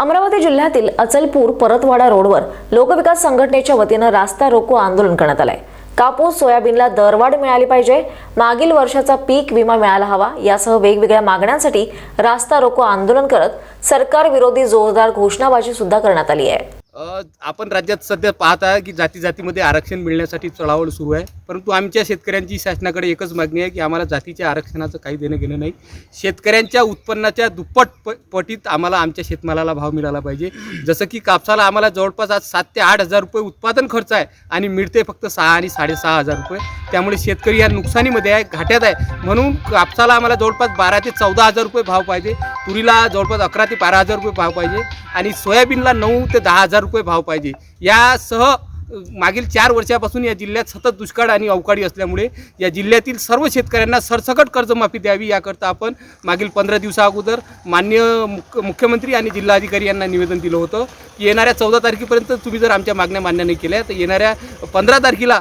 अमरावती जिल्ह्यातील अचलपूर परतवाडा रोडवर लोकविकास संघटनेच्या वतीनं रास्ता रोको आंदोलन करण्यात आलंय. कापूस सोयाबीनला दरवाढ मिळाली पाहिजे. मागील वर्षाचा पीक विमा मिळायला हवा. यासह वेगवेगळ्या मागण्यांसाठी रास्ता रोको आंदोलन करत सरकार विरोधी जोरदार घोषणाबाजी सुद्धा करण्यात आली आहे. आपण राज्यात सध्या पाहत आहे की जाती जातीमध्ये आरक्षण मिळण्यासाठी चळावळ सुरू आहे. परंतु आमच्या शेतकऱ्यांची शासनाकडे एकच मागणी आहे की आम्हाला जातीच्या आरक्षणाचं काही देणं घेणं नाही. शेतकऱ्यांच्या उत्पन्नाच्या दुप्पट प पटीत आम्हाला आमच्या शेतमालाला भाव मिळाला पाहिजे. जसं की कापसाला आम्हाला जवळपास आज सात ते आठ हजार रुपये उत्पादन खर्च आहे आणि मिळते फक्त सहा आणि साडेसहा हजार रुपये. त्यामुळे शेतकरी या नुकसानीमध्ये आहे घाट्यात आहे. म्हणून कापसाला आम्हाला जवळपास बारा ते चौदा हजार रुपये भाव पाहिजे. तुरीला जवळपास अकरा ते बारा हजार रुपये भाव पाहिजे आणि सोयाबीनला नऊ ते दहा हजार रुपये भाव पाहिजे. यासह मागील चार वर्षापासून या जिल्ह्यात सतत दुष्काळ आणि अवकाळी असल्यामुळे या जिल्ह्यातील सर्व शेतकऱ्यांना सरसकट कर्जमाफी द्यावी याकरता आपण मागील पंधरा दिवसा अगोदर मान्य मुख्य मुख्यमंत्री आणि जिल्हाधिकारी यांना निवेदन दिलं होतं की येणाऱ्या चौदा तारखेपर्यंत तुम्ही जर आमच्या मागण्या मान्य नाही केल्या तर येणाऱ्या पंधरा तारखेला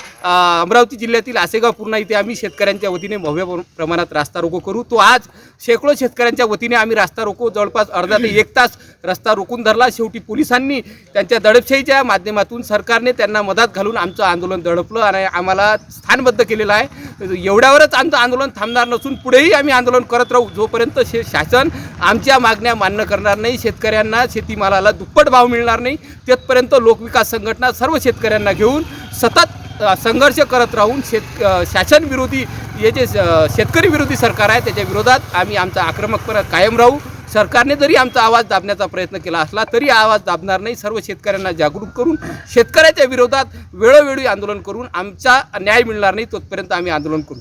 अमरावती जिल्ह्यातील आसेगाव पूर्णा इथे आम्ही शेतकऱ्यांच्या वतीने भव्य प्र- प्रमाणात रास्ता रोको करू. तो आज शेकडो शेतकऱ्यांच्या वतीने आम्ही रास्ता रोको. जवळपास अर्धा ते एक तास रस्ता रोखून धरला. शेवटी पोलिसांनी त्यांच्या दडपशाहीच्या माध्यमातून सरकारने त्यांना मदत घालून आमचं आंदोलन दडपलं आणि आम्हाला स्थानबद्ध केलेलं आहे. एवढ्यावरच आमचं आंदोलन थांबणार नसून पुढेही आम्ही आंदोलन करत राहू. जोपर्यंत शे शासन आमच्या मागण्या मान्य करणार नाही शेतकऱ्यांना शेतीमालाला दुप्पट भाव मिळणार नाही तेथपर्यंत लोकविकास संघटना सर्व शेतकऱ्यांना घेऊन सतत संघर्ष करत राहून शेत शासन विरोधी हे जे शेतकरी विरोधी सरकार आहे त्याच्या विरोधात आम्ही आमचा आक्रमकपणा कायम राहू. सरकारने जरी आमचा आवाज दाबण्याचा प्रयत्न केला असला तरी आवाज दाबणार नाही. सर्व शेतकऱ्यांना जागरूक करून शेतकऱ्याच्या विरोधात वेळोवेळी आंदोलन करून आमचा न्याय मिळणार नाही तोपर्यंत आम्ही आंदोलन करू.